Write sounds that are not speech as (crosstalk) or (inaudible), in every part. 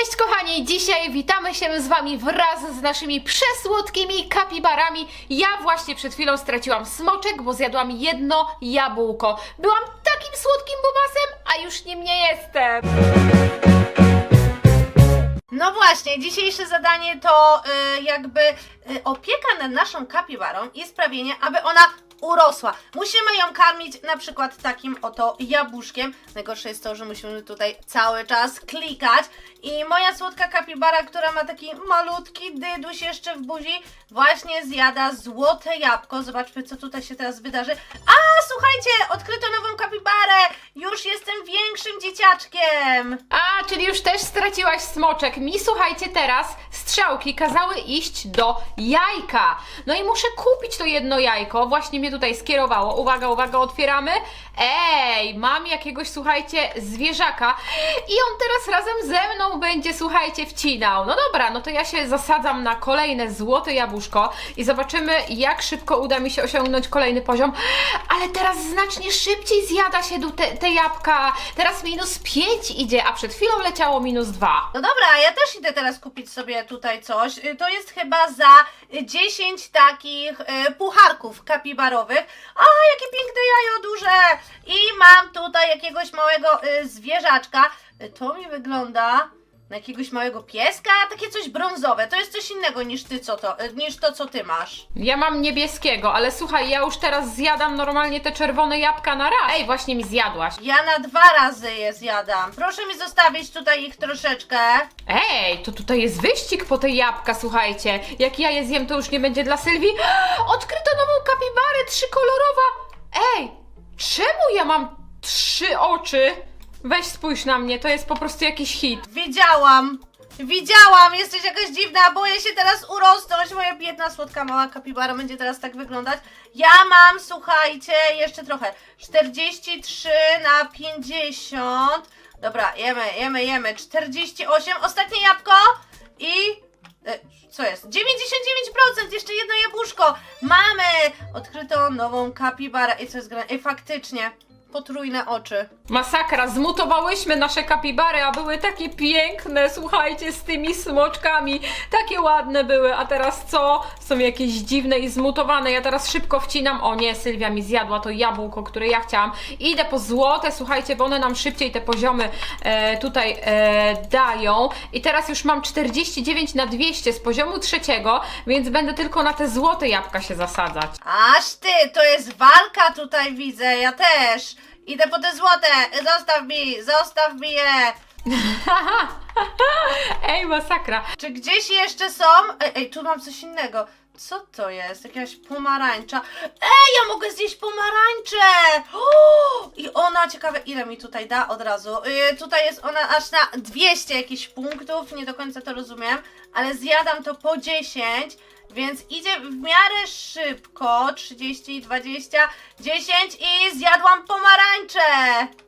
Cześć kochani, dzisiaj witamy się z wami wraz z naszymi przesłodkimi kapibarami. Ja właśnie przed chwilą straciłam smoczek, bo zjadłam jedno jabłko. Byłam takim słodkim bobasem, a już nim nie jestem. No właśnie, dzisiejsze zadanie to y, jakby y, opieka nad naszą kapibarą i sprawienie, aby ona urosła. Musimy ją karmić na przykład takim oto jabłuszkiem. Najgorsze jest to, że musimy tutaj cały czas klikać. I moja słodka kapibara, która ma taki malutki dyduś jeszcze w buzi, właśnie zjada złote jabłko. Zobaczmy, co tutaj się teraz wydarzy. A, słuchajcie, odkryto nową kapibarę! Już jestem większym dzieciaczkiem! A, czyli już też straciłaś smoczek. Mi słuchajcie teraz strzałki kazały iść do jajka. No i muszę kupić to jedno jajko. Właśnie mnie tutaj skierowało. Uwaga, uwaga, otwieramy. Ej, mam jakiegoś, słuchajcie, zwierzaka i on teraz razem ze mną będzie, słuchajcie, wcinał. No dobra, no to ja się zasadzam na kolejne złote jabłuszko i zobaczymy, jak szybko uda mi się osiągnąć kolejny poziom. Ale teraz znacznie szybciej zjada się te, te jabłka. Teraz minus 5 idzie, a przed chwilą leciało minus 2. No dobra, ja też idę teraz kupić sobie tutaj coś. Y, To jest chyba za y, 10 takich y, pucharków kapibarowych. A, jakie piękne jajo duże! I mam tutaj jakiegoś małego y, zwierzaczka. To mi wygląda na jakiegoś małego pieska, takie coś brązowe. To jest coś innego niż ty co to, niż to co ty masz. Ja mam niebieskiego, ale słuchaj, ja już teraz zjadam normalnie te czerwone jabłka na raz. Ej, właśnie mi zjadłaś. Ja na dwa razy je zjadam. Proszę mi zostawić tutaj ich troszeczkę. Ej, to tutaj jest wyścig po te jabłka, słuchajcie. Jak ja je zjem, to już nie będzie dla Sylwii. (gasps) Odkryto nową kapibarę trzykolorowa. Ej, czemu ja mam trzy oczy? Weź spójrz na mnie, to jest po prostu jakiś hit. Widziałam! Widziałam! Jesteś jakaś dziwna, boję się teraz urosnąć. Moja biedna, słodka, mała kapibara będzie teraz tak wyglądać. Ja mam, słuchajcie, jeszcze trochę. 43 na 50. Dobra, jemy, jemy, jemy. 48. Ostatnie jabłko i... e, Co jest? 99%! Jeszcze jedno jabłuszko! Mamy! Odkryto nową kapibarę. I co jest grane? Ej, faktycznie. Potrójne oczy. Masakra, zmutowałyśmy nasze kapibary, a były takie piękne, słuchajcie, z tymi smoczkami. Takie ładne były, a teraz co? Są jakieś dziwne i zmutowane. Ja teraz szybko wcinam. O nie, Sylwia mi zjadła to jabłko, które ja chciałam. Idę po złote, słuchajcie, bo one nam szybciej te poziomy e, tutaj e, dają. I teraz już mam 49 na 200 z poziomu trzeciego, więc będę tylko na te złote jabłka się zasadzać. Aż ty, to jest walka tutaj widzę, ja też. Idę po te złote, zostaw mi, zostaw mi je. (laughs) Ej, masakra. Czy gdzieś jeszcze są? Ej, ej, tu mam coś innego. Co to jest? Jakaś pomarańcza. Ej, ja mogę zjeść pomarańczę! O, I ona, ciekawe, ile mi tutaj da od razu. Yy, tutaj jest ona aż na 200 jakichś punktów, nie do końca to rozumiem, ale zjadam to po 10, więc idzie w miarę szybko. 30, 20, 10 i zjadłam pomarańczę!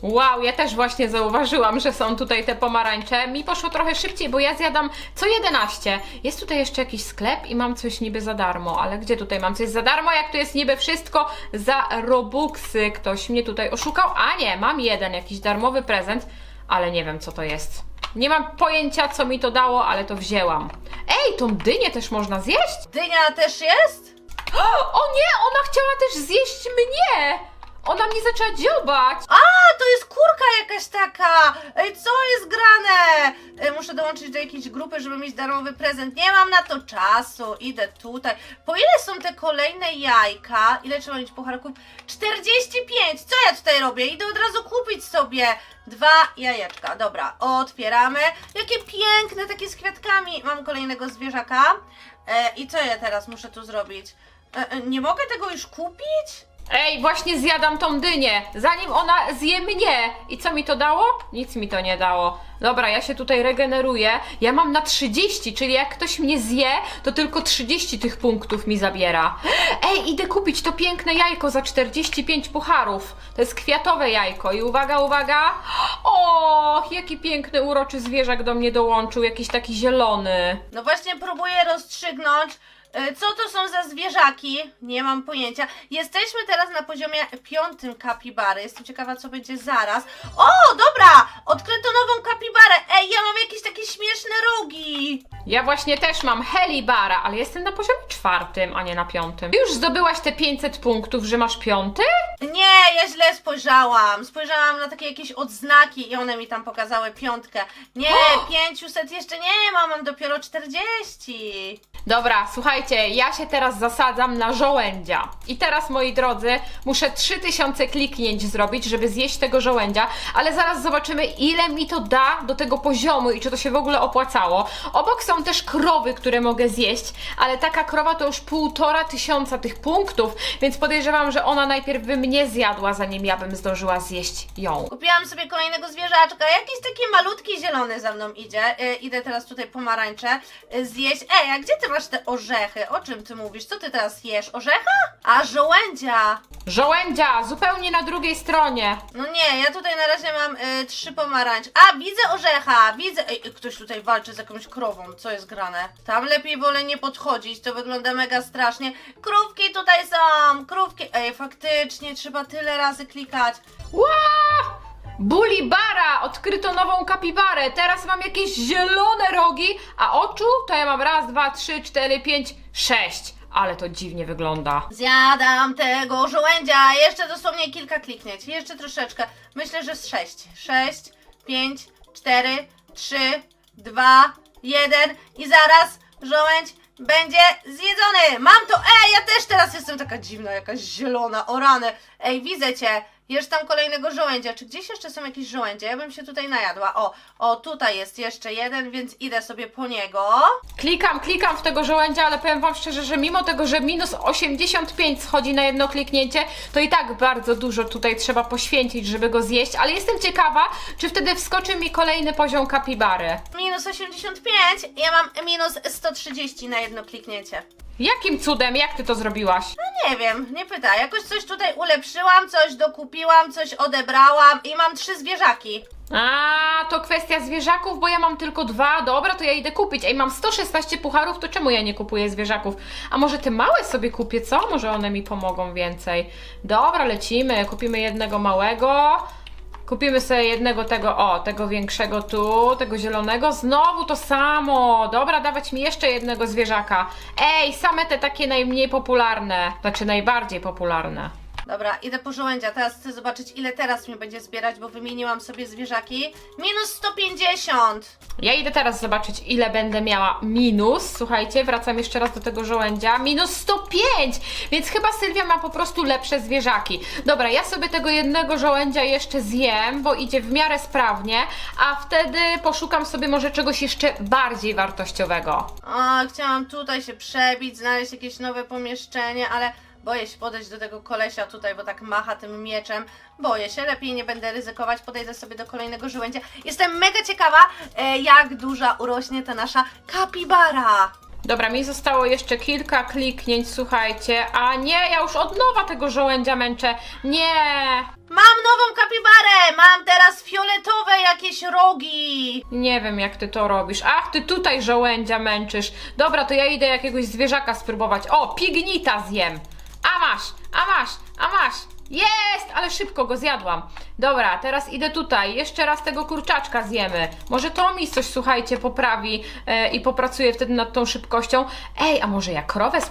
Wow, ja też właśnie zauważyłam, że są tutaj te pomarańcze. Mi poszło trochę szybciej, bo ja zjadam co 11. Jest tutaj jeszcze jakiś sklep i mam coś niby za darmo, ale gdzie tutaj mam coś za darmo, jak tu jest niby wszystko za robuxy? Ktoś mnie tutaj oszukał? A nie, mam jeden jakiś darmowy prezent, ale nie wiem co to jest. Nie mam pojęcia co mi to dało, ale to wzięłam. Ej, tą dynię też można zjeść? Dynia też jest? O nie, ona chciała też zjeść mnie! Ona mnie zaczęła dziobać! A, to jest kurka jakaś taka! Ej, co jest grane? Ej, muszę dołączyć do jakiejś grupy, żeby mieć darmowy prezent. Nie mam na to czasu. Idę tutaj. Po ile są te kolejne jajka? Ile trzeba mieć pucharków? 45! Co ja tutaj robię? Idę od razu kupić sobie dwa jajeczka. Dobra, otwieramy. Jakie piękne, takie z kwiatkami. Mam kolejnego zwierzaka. E, I co ja teraz muszę tu zrobić? E, e, nie mogę tego już kupić? Ej, właśnie zjadam tą dynię, zanim ona zje mnie. I co mi to dało? Nic mi to nie dało. Dobra, ja się tutaj regeneruję. Ja mam na 30, czyli jak ktoś mnie zje, to tylko 30 tych punktów mi zabiera. Ej, idę kupić to piękne jajko za 45 pucharów. To jest kwiatowe jajko i uwaga, uwaga. O, jaki piękny, uroczy zwierzak do mnie dołączył, jakiś taki zielony. No właśnie próbuję rozstrzygnąć, co to są za zwierzaki. Nie mam pojęcia. Jesteśmy teraz na poziomie piątym kapibary. Jestem ciekawa, co będzie zaraz. O, dobra! Odkryto nową kapibarę. Ej, ja mam jakieś takie śmieszne Ja właśnie też mam Helibara, ale jestem na poziomie czwartym, a nie na piątym. Ty już zdobyłaś te 500 punktów, że masz piąty? Nie, ja źle spojrzałam. Spojrzałam na takie jakieś odznaki i one mi tam pokazały piątkę. Nie, 500 jeszcze nie mam, mam dopiero 40. Dobra, słuchajcie, ja się teraz zasadzam na żołędzia. I teraz, moi drodzy, muszę 3000 kliknięć zrobić, żeby zjeść tego żołędzia, ale zaraz zobaczymy, ile mi to da do tego poziomu i czy to się w ogóle opłacało. Obok są też krowy, które mogę zjeść, ale taka krowa to już półtora tysiąca tych punktów, więc podejrzewam, że ona najpierw by mnie zjadła, zanim ja bym zdążyła zjeść ją. Kupiłam sobie kolejnego zwierzaczka. Jakiś taki malutki zielony za mną idzie. Y, idę teraz tutaj pomarańcze y, zjeść. Ej, a gdzie ty masz te orzechy? O czym ty mówisz? Co ty teraz jesz? Orzecha? A, żołędzia. Żołędzia, zupełnie na drugiej stronie. No nie, ja tutaj na razie mam y, trzy pomarańcze. A, widzę orzecha, widzę. Ej, ktoś tutaj walczy z jakąś krową. Co jest grane? Tam lepiej wolę nie podchodzić, to wygląda mega strasznie. Krówki tutaj są, krówki. Ej, faktycznie, trzeba tyle razy klikać. Ła! Bulibara! Odkryto nową kapibarę. Teraz mam jakieś zielone rogi, a oczu to ja mam raz, dwa, trzy, cztery, pięć, sześć. Ale to dziwnie wygląda. Zjadam tego żołędzia. Jeszcze dosłownie kilka kliknięć. Jeszcze troszeczkę. Myślę, że z sześć. Sześć, pięć, cztery, trzy, dwa, jeden i zaraz żołędź będzie zjedzony. Mam to. Ej, ja też teraz jestem taka dziwna, jakaś zielona, o rany. Ej, widzę cię. Jesz tam kolejnego żołędzia. Czy gdzieś jeszcze są jakieś żołędzie? Ja bym się tutaj najadła. O, o, tutaj jest jeszcze jeden, więc idę sobie po niego. Klikam, klikam w tego żołędzia, ale powiem wam szczerze, że mimo tego, że minus 85 schodzi na jedno kliknięcie, to i tak bardzo dużo tutaj trzeba poświęcić, żeby go zjeść, ale jestem ciekawa, czy wtedy wskoczy mi kolejny poziom kapibary. Minus 85, ja mam minus 130 na jedno kliknięcie. Jakim cudem, jak ty to zrobiłaś? No nie wiem, nie pytaj. Jakoś coś tutaj ulepszyłam, coś dokupiłam, coś odebrałam i mam trzy zwierzaki. A, to kwestia zwierzaków, bo ja mam tylko dwa. Dobra, to ja idę kupić. Ej, mam 116 pucharów, to czemu ja nie kupuję zwierzaków? A może te małe sobie kupię, co? Może one mi pomogą więcej. Dobra, lecimy. Kupimy jednego małego. Kupimy sobie jednego tego, o, tego większego tu, tego zielonego. Znowu to samo. Dobra, dawać mi jeszcze jednego zwierzaka. Ej, same te takie najmniej popularne. Znaczy najbardziej popularne. Dobra, idę po żołędzia. Teraz chcę zobaczyć, ile teraz mi będzie zbierać, bo wymieniłam sobie zwierzaki. Minus 150! Ja idę teraz zobaczyć, ile będę miała minus. Słuchajcie, wracam jeszcze raz do tego żołędzia. Minus 105! Więc chyba Sylwia ma po prostu lepsze zwierzaki. Dobra, ja sobie tego jednego żołędzia jeszcze zjem, bo idzie w miarę sprawnie, a wtedy poszukam sobie może czegoś jeszcze bardziej wartościowego. O, chciałam tutaj się przebić, znaleźć jakieś nowe pomieszczenie, ale boję się podejść do tego kolesia tutaj, bo tak macha tym mieczem. Boję się, lepiej nie będę ryzykować, podejdę sobie do kolejnego żołędzia. Jestem mega ciekawa, e, jak duża urośnie ta nasza kapibara. Dobra, mi zostało jeszcze kilka kliknięć, słuchajcie. A nie, ja już od nowa tego żołędzia męczę. Nie! Mam nową kapibarę! Mam teraz fioletowe jakieś rogi! Nie wiem, jak ty to robisz. Ach, ty tutaj żołędzia męczysz. Dobra, to ja idę jakiegoś zwierzaka spróbować. O, pignita zjem. A masz, a masz, a masz. Jest, ale szybko go zjadłam. Dobra, teraz idę tutaj. Jeszcze raz tego kurczaczka zjemy. Może to mi coś, słuchajcie, poprawi e, i popracuję wtedy nad tą szybkością. Ej, a może ja krowę. (gasps)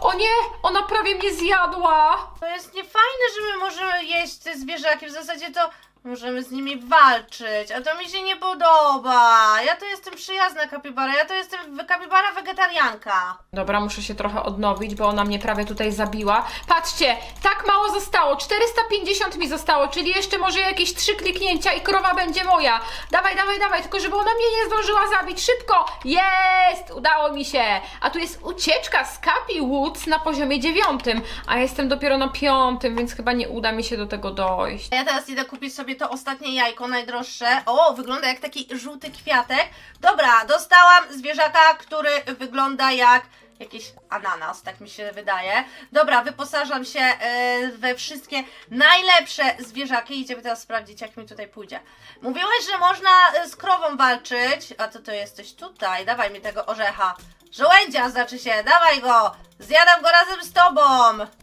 O nie, ona prawie mnie zjadła. To jest niefajne, że my możemy jeść te zwierzaki. W zasadzie to możemy z nimi walczyć, a to mi się nie podoba. Ja to jestem przyjazna kapibara, ja to jestem we- kapibara wegetarianka. Dobra, muszę się trochę odnowić, bo ona mnie prawie tutaj zabiła. Patrzcie, tak mało zostało. 450 mi zostało, czyli jeszcze może jakieś trzy kliknięcia i krowa będzie moja. Dawaj, dawaj, dawaj, tylko żeby ona mnie nie zdążyła zabić. Szybko! Jest! Udało mi się. A tu jest ucieczka z Capi Woods na poziomie dziewiątym, a jestem dopiero na piątym, więc chyba nie uda mi się do tego dojść. Ja teraz idę kupić sobie to ostatnie jajko, najdroższe. O, wygląda jak taki żółty kwiatek. Dobra, dostałam zwierzaka, który wygląda jak jakiś ananas, tak mi się wydaje. Dobra, wyposażam się e, we wszystkie najlepsze zwierzaki. Idziemy teraz sprawdzić, jak mi tutaj pójdzie. Mówiłeś, że można e, z krową walczyć, a to to jesteś tutaj. Dawaj mi tego orzecha. Żołędzia znaczy się, dawaj go! Zjadam go razem z tobą!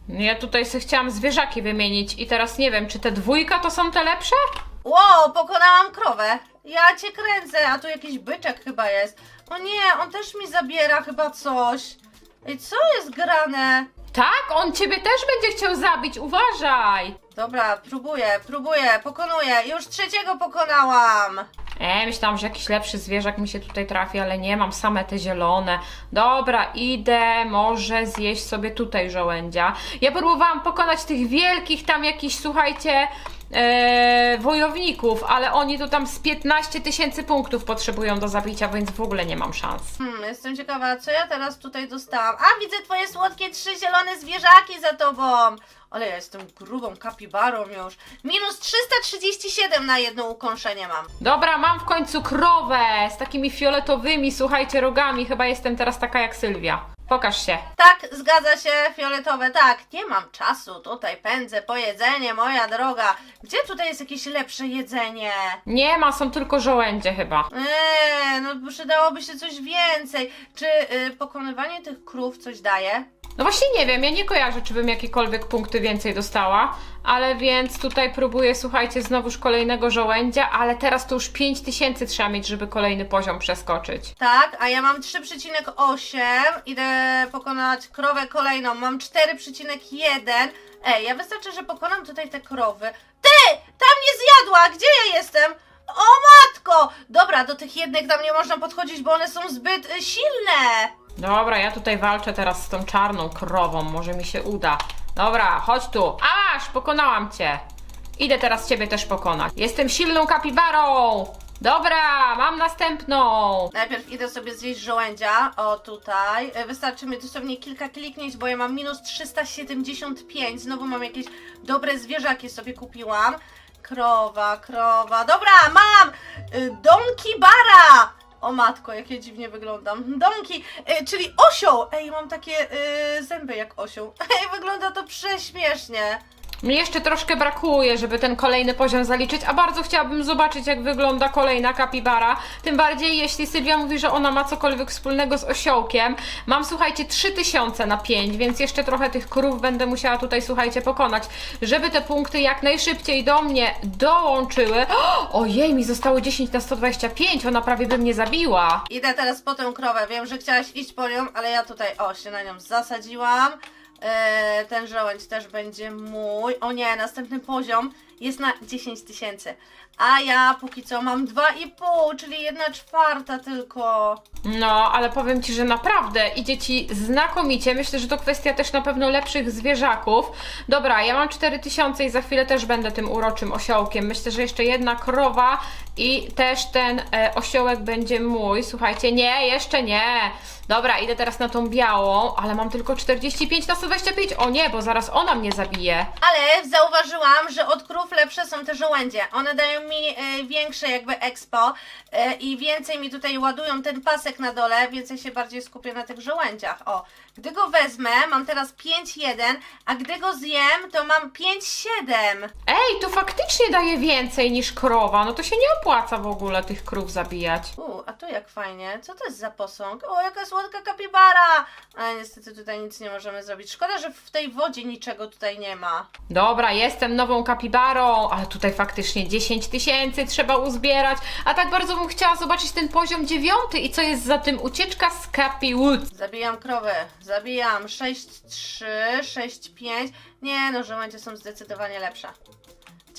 Ja tutaj sobie chciałam zwierzaki wymienić i teraz nie wiem, czy te dwójka to są te lepsze? Wow, pokonałam krowę. Ja cię kręcę, a tu jakiś byczek chyba jest. O nie, on też mi zabiera chyba coś. Ej, co jest grane? Tak, on ciebie też będzie chciał zabić, uważaj! Dobra, próbuję, próbuję, pokonuję. Już trzeciego pokonałam. E, myślałam, że jakiś lepszy zwierzak mi się tutaj trafi, ale nie, mam same te zielone. Dobra, idę, może zjeść sobie tutaj żołędzia. Ja próbowałam pokonać tych wielkich tam jakichś, słuchajcie, e, wojowników, ale oni to tam z 15 tysięcy punktów potrzebują do zabicia, więc w ogóle nie mam szans. Hmm, jestem ciekawa, co ja teraz tutaj dostałam. A, widzę twoje słodkie trzy zielone zwierzaki za tobą. Ale ja jestem grubą kapibarą już. Minus 337 na jedno ukąszenie mam. Dobra, mam w końcu krowę z takimi fioletowymi, słuchajcie, rogami. Chyba jestem teraz taka jak Sylwia. Pokaż się. Tak, zgadza się, fioletowe, tak. Nie mam czasu, tutaj pędzę po jedzenie, moja droga. Gdzie tutaj jest jakieś lepsze jedzenie? Nie ma, są tylko żołędzie chyba. Eee, no przydałoby się coś więcej. Czy y, pokonywanie tych krów coś daje? No właśnie nie wiem, ja nie kojarzę, czy bym jakiekolwiek punkty więcej dostała, ale więc tutaj próbuję, słuchajcie, znowuż kolejnego żołędzia, ale teraz to już 5000 trzeba mieć, żeby kolejny poziom przeskoczyć. Tak, a ja mam 3,8. Idę pokonać krowę kolejną. Mam 4,1. Ej, ja wystarczy, że pokonam tutaj te krowy. Ty! Tam nie zjadła! Gdzie ja jestem? O matko! Dobra, do tych jednych tam nie można podchodzić, bo one są zbyt y, silne. Dobra, ja tutaj walczę teraz z tą czarną krową, może mi się uda. Dobra, chodź tu. Aż, pokonałam cię. Idę teraz ciebie też pokonać. Jestem silną kapibarą. Dobra, mam następną. Najpierw idę sobie zjeść żołędzia. O, tutaj. E, Wystarczy mi dosłownie kilka kliknięć, bo ja mam minus 375. Znowu mam jakieś dobre zwierzaki sobie kupiłam. Krowa, krowa. Dobra, mam! Y, Donkey bara! O matko, jakie dziwnie wyglądam. Donkey, y, czyli osioł. Ej, mam takie y, zęby jak osioł. (laughs) Ej, wygląda to prześmiesznie. Mnie jeszcze troszkę brakuje, żeby ten kolejny poziom zaliczyć, a bardzo chciałabym zobaczyć, jak wygląda kolejna kapibara. Tym bardziej, jeśli Sylwia mówi, że ona ma cokolwiek wspólnego z osiołkiem. Mam, słuchajcie, 3000 na 5, więc jeszcze trochę tych krów będę musiała tutaj, słuchajcie, pokonać, żeby te punkty jak najszybciej do mnie dołączyły. (gasps) Ojej, mi zostało 10 na 125, ona prawie by mnie zabiła. Idę teraz po tę krowę. Wiem, że chciałaś iść po nią, ale ja tutaj, o, się na nią zasadziłam. Eee, ten żołędź też będzie mój. O nie, następny poziom jest na 10 tysięcy. A ja póki co mam 2,5, czyli 1 czwarta tylko. No, ale powiem Ci, że naprawdę idzie Ci znakomicie. Myślę, że to kwestia też na pewno lepszych zwierzaków. Dobra, ja mam 4000 i za chwilę też będę tym uroczym osiołkiem. Myślę, że jeszcze jedna krowa i też ten e, osiołek będzie mój. Słuchajcie, nie, jeszcze nie. Dobra, idę teraz na tą białą, ale mam tylko 45 na 125. O nie, bo zaraz ona mnie zabije. Ale zauważyłam, że od krów lepsze są te żołędzie. One dają mi e, większe jakby expo e, i więcej mi tutaj ładują ten pasek na dole, więc ja się bardziej skupię na tych żołędziach. O, gdy go wezmę, mam teraz 5,1, a gdy go zjem, to mam 5,7. Ej, to faktycznie daje więcej niż krowa. No to się nie opłaca w ogóle tych krów zabijać. U, a tu jak fajnie. Co to jest za posąg? O, jaka słodka kapibara! Ale niestety tutaj nic nie możemy zrobić. Szkoda, że w tej wodzie niczego tutaj nie ma. Dobra, jestem nową kapibarą, ale tutaj faktycznie 10 tysięcy trzeba uzbierać. A tak bardzo bym chciała zobaczyć ten poziom dziewiąty i co jest za tym ucieczka z Capi Woods. Zabijam krowę, zabijam 6-3, 6-5. Nie no, żołędzie są zdecydowanie lepsze.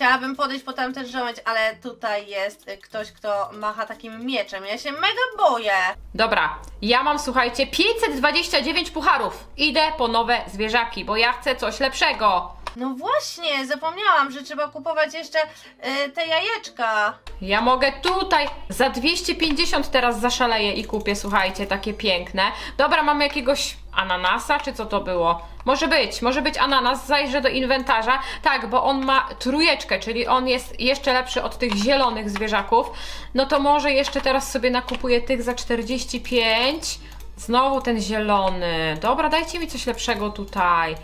Chciałabym podejść po tamten żołędź, ale tutaj jest ktoś, kto macha takim mieczem. Ja się mega boję. Dobra, ja mam słuchajcie 529 pucharów. Idę po nowe zwierzaki, bo ja chcę coś lepszego. No właśnie, zapomniałam, że trzeba kupować jeszcze y, te jajeczka. Ja mogę tutaj za 250 teraz zaszaleję i kupię, słuchajcie, takie piękne. Dobra, mamy jakiegoś ananasa, czy co to było? Może być, może być ananas, zajrzę do inwentarza. Tak, bo on ma trójeczkę, czyli on jest jeszcze lepszy od tych zielonych zwierzaków. No to może jeszcze teraz sobie nakupuję tych za 45. Znowu ten zielony. Dobra, dajcie mi coś lepszego tutaj.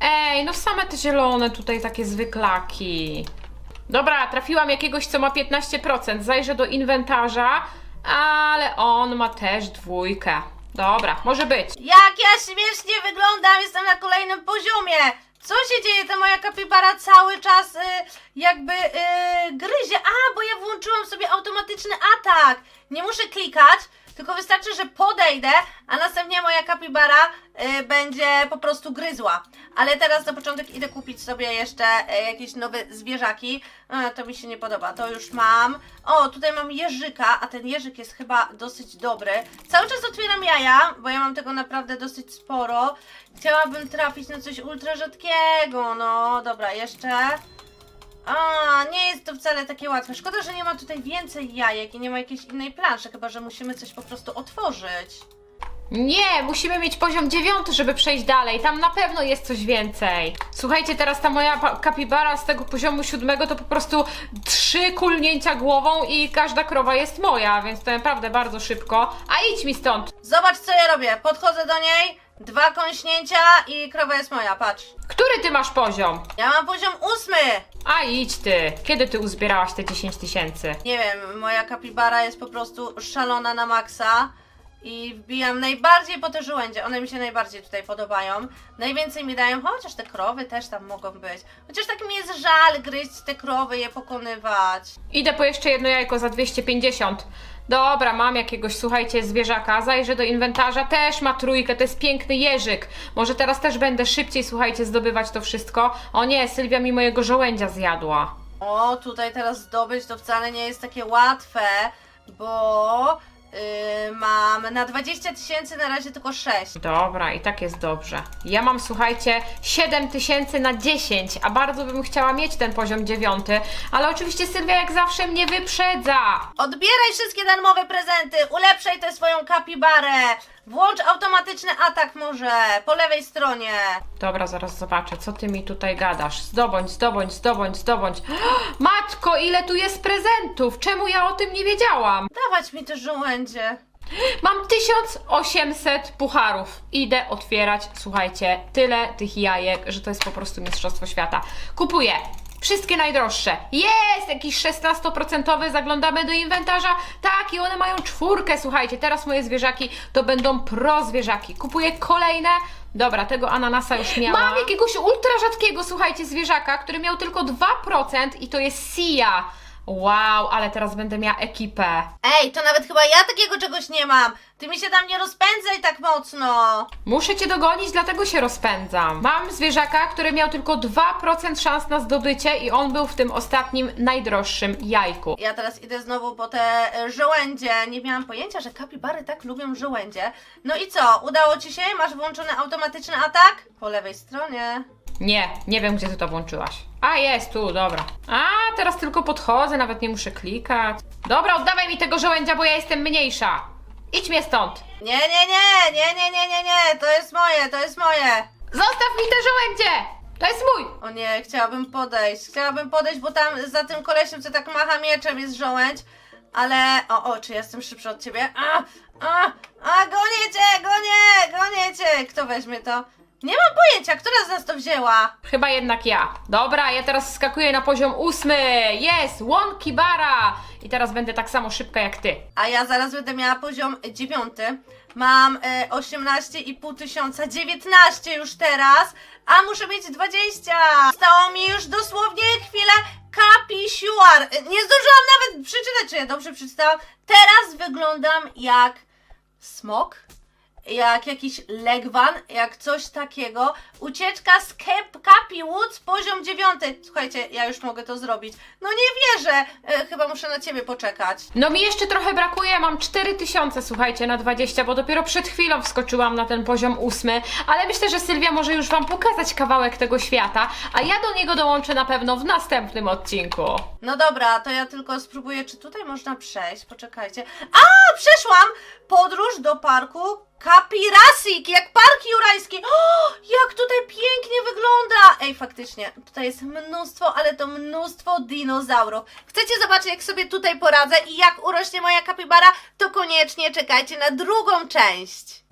Ej, no same te zielone tutaj takie zwyklaki. Dobra, trafiłam jakiegoś, co ma 15%. Zajrzę do inwentarza, ale on ma też dwójkę. Dobra, może być. Jak ja śmiesznie wyglądam, jestem na kolejnym poziomie. Co się dzieje? Ta moja kapibara cały czas y, jakby y, gryzie. A, bo ja włączyłam sobie automatyczny atak. Nie muszę klikać, tylko wystarczy, że podejdę, a następnie moja kapibara y, będzie po prostu gryzła. Ale teraz na początek idę kupić sobie jeszcze y, jakieś nowe zwierzaki. A, to mi się nie podoba, to już mam. O, tutaj mam jeżyka, a ten jeżyk jest chyba dosyć dobry. Cały czas otwieram jaja, bo ja mam tego naprawdę dosyć sporo. Chciałabym trafić na coś ultra rzadkiego. No, dobra, jeszcze. A, nie jest to wcale takie łatwe. Szkoda, że nie ma tutaj więcej jajek i nie ma jakiejś innej planszy, chyba że musimy coś po prostu otworzyć. Nie, musimy mieć poziom dziewiąty, żeby przejść dalej. Tam na pewno jest coś więcej. Słuchajcie, teraz ta moja pa- kapibara z tego poziomu siódmego to po prostu trzy kulnięcia głową i każda krowa jest moja, więc to naprawdę bardzo szybko. A idź mi stąd. Zobacz, co ja robię. Podchodzę do niej, dwa kąśnięcia i krowa jest moja, patrz. Który ty masz poziom? Ja mam poziom ósmy. A idź ty. Kiedy ty uzbierałaś te 10 tysięcy? Nie wiem, moja kapibara jest po prostu szalona na maksa. I wbijam najbardziej po te żołędzie. One mi się najbardziej tutaj podobają. Najwięcej mi dają, chociaż te krowy też tam mogą być. Chociaż tak mi jest żal gryźć te krowy, je pokonywać. Idę po jeszcze jedno jajko za 250. Dobra, mam jakiegoś, słuchajcie, zwierzaka. Zajrzę do inwentarza, też ma trójkę, to jest piękny jeżyk. Może teraz też będę szybciej, słuchajcie, zdobywać to wszystko. O nie, Sylwia mi mojego żołędzia zjadła. O, tutaj teraz zdobyć to wcale nie jest takie łatwe, bo yy, mam na 20 tysięcy na razie tylko 6. Dobra, i tak jest dobrze. Ja mam, słuchajcie, 7 tysięcy na 10, a bardzo bym chciała mieć ten poziom dziewiąty, ale oczywiście Sylwia jak zawsze mnie wyprzedza. Odbieraj wszystkie darmowe prezenty, ulepszaj tę swoją kapibarę. Włącz automatyczny atak może, po lewej stronie. Dobra, zaraz zobaczę, co ty mi tutaj gadasz. Zdobądź, zdobądź, zdobądź, zdobądź. (gasps) Matko, ile tu jest prezentów! Czemu ja o tym nie wiedziałam? Dawać mi te żołędzie. Mam 1800 pucharów. Idę otwierać, słuchajcie, tyle tych jajek, że to jest po prostu mistrzostwo świata. Kupuję. Wszystkie najdroższe. Jest! Jakiś 16% zaglądamy do inwentarza. Tak, i one mają czwórkę, słuchajcie. Teraz moje zwierzaki to będą pro zwierzaki. Kupuję kolejne. Dobra, tego ananasa już miałam. Mam jakiegoś ultra rzadkiego, słuchajcie, zwierzaka, który miał tylko 2% i to jest Sia. Wow, ale teraz będę miała ekipę. Ej, to nawet chyba ja takiego czegoś nie mam. Ty mi się tam nie rozpędzaj tak mocno. Muszę cię dogonić, dlatego się rozpędzam. Mam zwierzaka, który miał tylko 2% szans na zdobycie i on był w tym ostatnim najdroższym jajku. Ja teraz idę znowu po te e, żołędzie. Nie miałam pojęcia, że kapibary tak lubią żołędzie. No i co? Udało ci się? Masz włączony automatyczny atak? Po lewej stronie. Nie, nie wiem gdzie ty to włączyłaś. A jest tu, dobra. A teraz tylko podchodzę, nawet nie muszę klikać. Dobra, oddawaj mi tego żołędzia, bo ja jestem mniejsza. Idź mnie stąd. Nie, nie, nie, nie, nie, nie, nie, nie, to jest moje, to jest moje. Zostaw mi te żołędzie! To jest mój! O nie, chciałabym podejść, chciałabym podejść, bo tam za tym kolesiem, co tak macha mieczem jest żołędź, ale, o, o, czy jestem szybszy od ciebie? A, a, a, gonię cię, gonię, gonię cię, kto weźmie to? Nie mam pojęcia, która z nas to wzięła? Chyba jednak ja. Dobra, ja teraz skakuję na poziom ósmy. Jest! Łąki bara! I teraz będę tak samo szybka jak ty. A ja zaraz będę miała poziom dziewiąty. Mam e, 18,5 tysiąca, 19 już teraz, a muszę mieć 20. Stało mi już dosłownie chwilę kapisiuar. E, Nie zdążyłam nawet przeczytać, czy ja dobrze przeczytałam. Teraz wyglądam jak smok, jak jakiś legwan, jak coś takiego. Ucieczka z Cap Capi Woods, poziom dziewiąty. Słuchajcie, ja już mogę to zrobić. No nie wierzę, e, chyba muszę na ciebie poczekać. No mi jeszcze trochę brakuje, mam 4000, słuchajcie, na 20, bo dopiero przed chwilą wskoczyłam na ten poziom ósmy, ale myślę, że Sylwia może już Wam pokazać kawałek tego świata, a ja do niego dołączę na pewno w następnym odcinku. No dobra, to ja tylko spróbuję, czy tutaj można przejść. Poczekajcie. A, przeszłam! Podróż do parku Kapirasik, jak park jurajski. O, jak tutaj pięknie wygląda! Ej, faktycznie, tutaj jest mnóstwo, ale to mnóstwo dinozaurów. Chcecie zobaczyć, jak sobie tutaj poradzę i jak urośnie moja kapibara? To koniecznie czekajcie na drugą część.